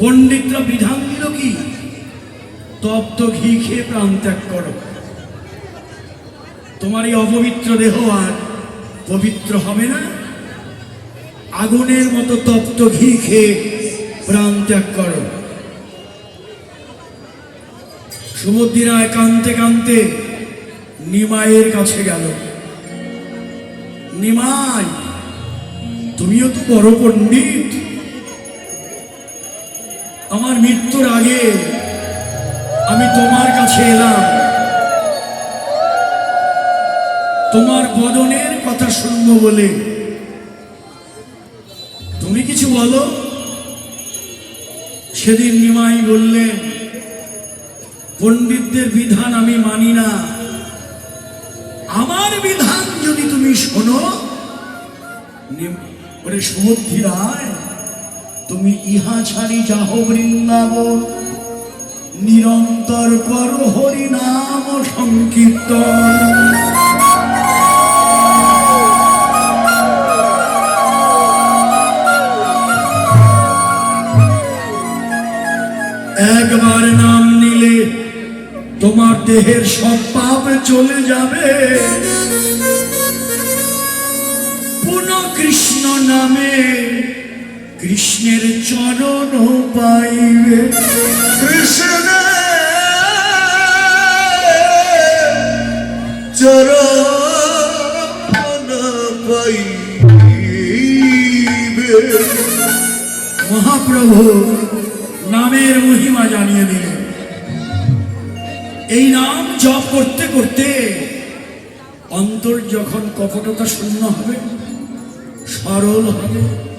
পণ্ডিতরা বিধান দিল কি তপ্ত ঘি খেয়ে প্রাণ ত্যাগ করো। তোমার এই অপবিত্র দেহ আর পবিত্র হবে না? আগুনের মতো তপ্ত ঘি খেয়ে প্রাণ ত্যাগ করো। সুমদ্দিরায় কানতে কানতে নিমাইয়ের কাছে গেল। নিমাই, তুমিও তো বড় পণ্ডিত। আমার মৃত্যুর আগে আমি তোমার কাছে এলাম। তোমার বদনের কথা শুনব বলে। তুমি কিছু বলো? সেদিন নিমাই বললেন পণ্ডিতদের বিধান আমি মানি না। আমার বিধান যদি তুমি শোনো ওরে সমুদ্রী রায় তুমি ইহা ছাড়ি যাহ বৃন্দাবন। নিরন্তর কর হরি নাম সংকীর্তন। একবার নাম নিলে তোমার দেহের সব পাপ চলে যাবে। পুনঃ কৃষ্ণ নামে কৃষ্ণের চরণ পাইবে। কৃষ্ণ চরণ পাইবে। মহাপ্রভু নামের মহিমা জানিয়ে দিলেন। এই নাম জপ করতে করতে অন্তর যখন কপটতা শূন্য হবে, সরল হবে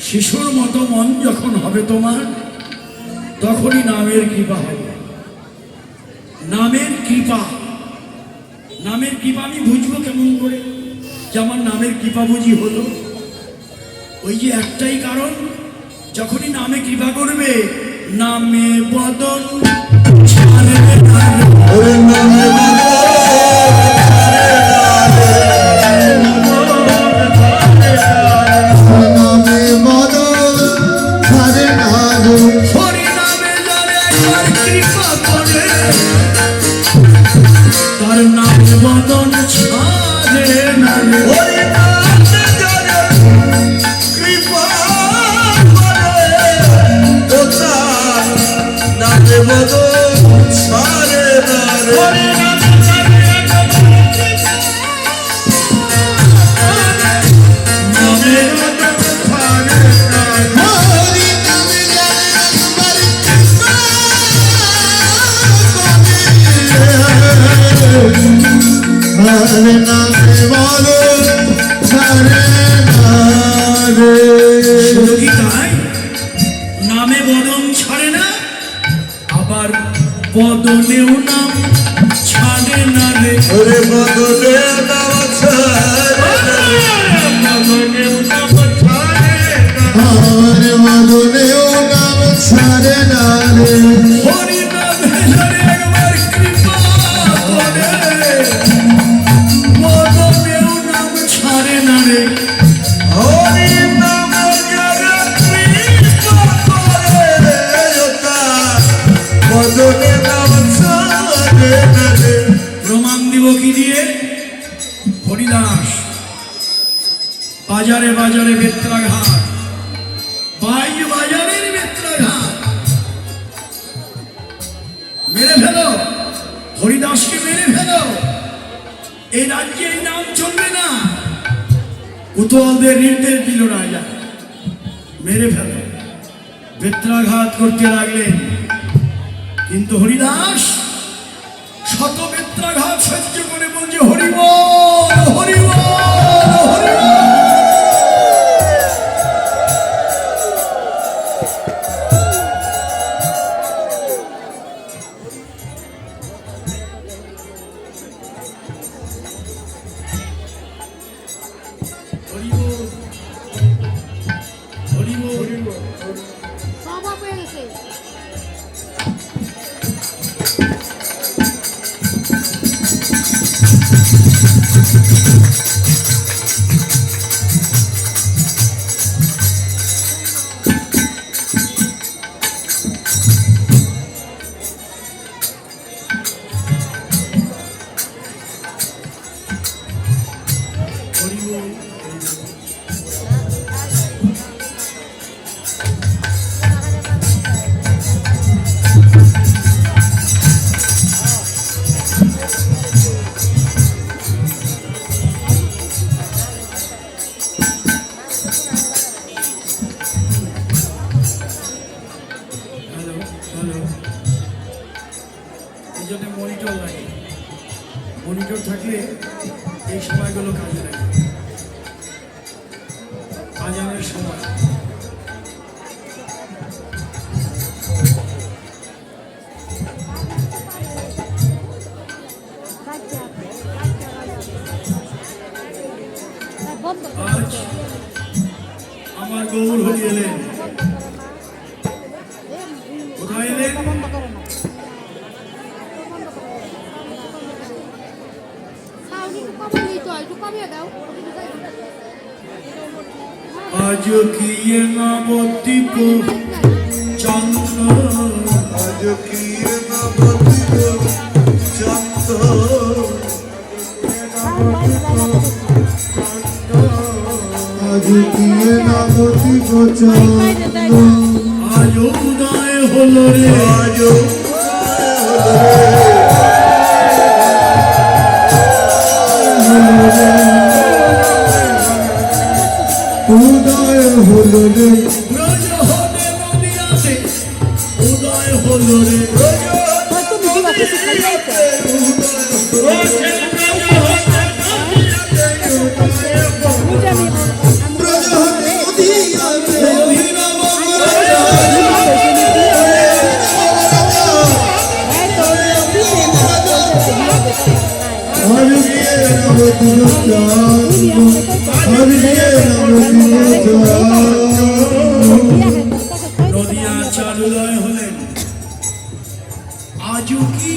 শিশুর মতো মন যখন হবে তোমার, তখনই নামের কৃপা হবে। নামের কৃপা। নামের কৃপা আমি বুঝব কেমন করে? যে আমার নামের কৃপা বুঝি হলো। ওই যে একটাই কারণ, যখনই নামে কৃপা করবে, নামে। ওরে নামে নামে বদনেও না ছাড়ে না রে। ওরে বদলে বাজারে বাজারে বেত্রাঘাট বাই বাজারের বেত্রাঘাট মেরে ফেলো। হরিদাসকে মেরে ফেলো। এই রাজ্যে এই নাম চলবে না। উতলদের নির্দেশ দিল রাজা। মেরে ফেলো। বেত্রাঘাত করতে লাগলেন। কিন্তু হরিদাস শত বেত্রাঘাত সহ্য এই সময়গুলো কাজে লাগে। আজানের সময়। হ্যাঁ, আমার গৌর এলেন। আজ কি এ নবদ্বীপ চন্দ্র। আজ কি নবদ্বীপ চন্দ্র। আজ কি নবদ্বীপ চন্দ্র আজ উদয় হলো রে। আজ উদয় হলো রে। ব্রজ হল রে। উদয় হলো রে।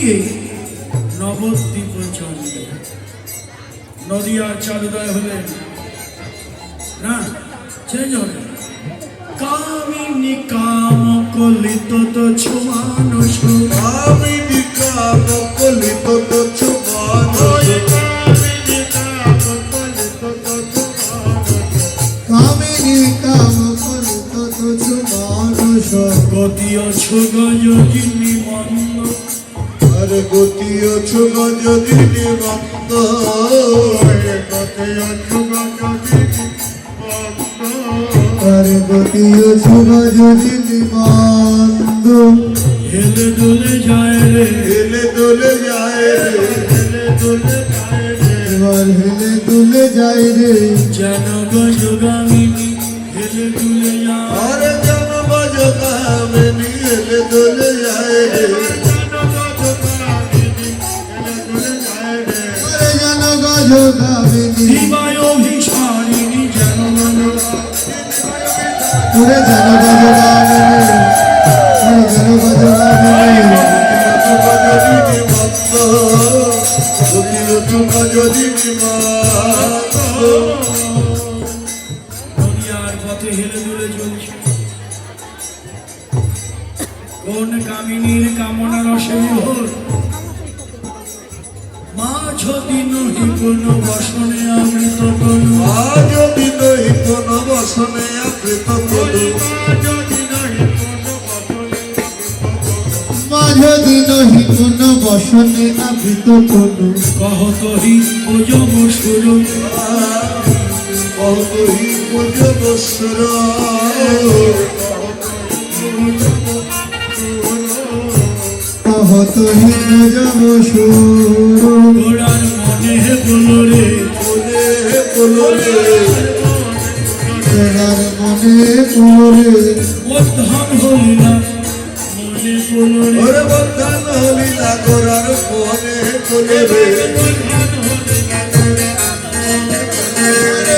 এই নবদ্বীপ চন্দ্র নদিয়ার চালুদয় হলেন না কামিনী কাম কলিত তো কামিনী কাম কলিত মন্দ আর গতি অছো যদি নিবন্ধ আর গতি অছো যদি নিবন্ধ হেলে দুলে যায় রে হেলে দোলে যায় রে হেলে দোলে যায় রে এবার হেলে দুলে যায় রে যেন গজগামিনী হেলে দুলে যায় আর জনম জগামিনী হেলে দোলে যায় রে জন গজগামিনী যদি দুনিয়ার মাছ দিন হি কোন বসনে অমৃত তনু আজ দিন কোন বসনে আবৃত করু মাঝ দিন হি কোন বসনে আবৃত করু কহত হি ওজব সুর অতই পুজ বসর। কহত হি পুজ বসর গোড়ার মনে হে বলো রে বলে বলরে তেনার মনে উদ্ধান হলি মনে বলো ওরে বন্ধন হলি না। মনে পড়ে রে ওরে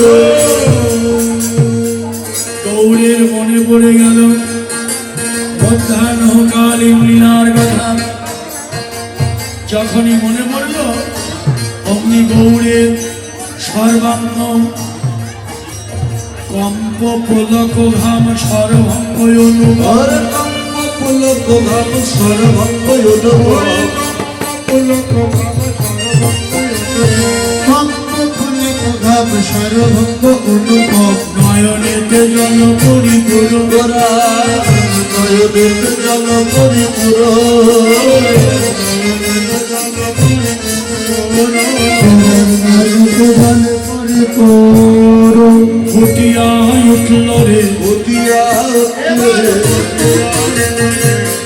গৌরের সর্বাঙ্গ কম্প পুলক ঘাম সর্বঙ্গ অনুভব আর কম্প পুলক ভাব সর্বঙ্গ অনুভব পুলক সর্বঙ্গ ভাব অনুভব নয়নেতে জল পরিপুর গোরা জল পরিপুর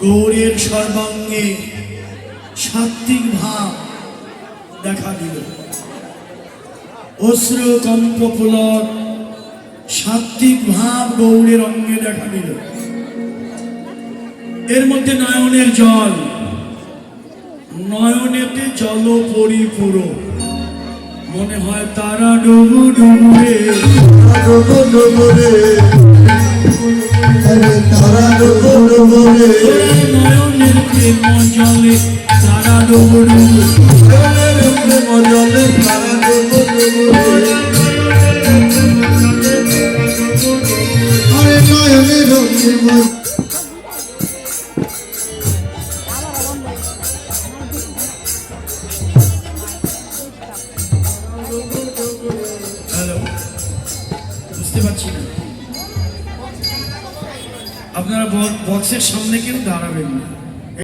গৌরের সর্বাঙ্গে সাত্বিক ভাব দেখা দিল। অশ্র কম্প সাত্বিক ভাব গৌরের অঙ্গে দেখা দিল। এর মধ্যে নয়নের জল। নয়নেতে জল পরিপূরক। মনে হয় তারা ডুবু ডুবুরে। ডুবো তারা ডুবো ডুবো রে নয়নের প্রেম জলে তারা ডুবু ডুবু প্রেম জলে তারা ডুবো নয়নের প্রেম